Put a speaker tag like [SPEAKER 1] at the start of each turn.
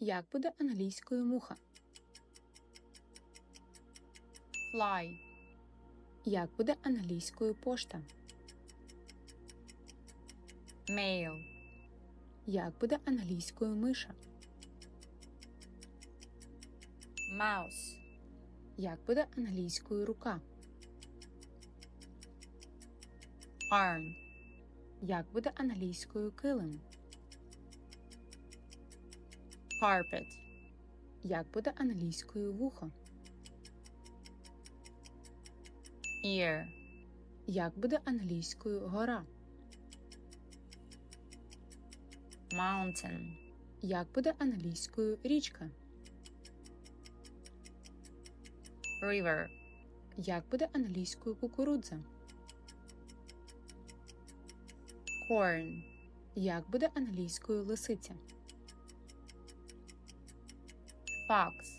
[SPEAKER 1] Як буде англійською муха?
[SPEAKER 2] fly,
[SPEAKER 1] Як буде англійською пошта?
[SPEAKER 2] mail,
[SPEAKER 1] Як буде англійською миша?
[SPEAKER 2] mouse,
[SPEAKER 1] Як буде англійською рука?
[SPEAKER 2] arm,
[SPEAKER 1] Як буде англійською килим?
[SPEAKER 2] Carpet,
[SPEAKER 1] Як буде англійською вухо?
[SPEAKER 2] ear,
[SPEAKER 1] Як буде англійською гора?
[SPEAKER 2] mountain,
[SPEAKER 1] Як буде англійською річка?
[SPEAKER 2] river,
[SPEAKER 1] Як буде англійською кукурудза?
[SPEAKER 2] corn,
[SPEAKER 1] Як буде англійською лисиця?
[SPEAKER 2] box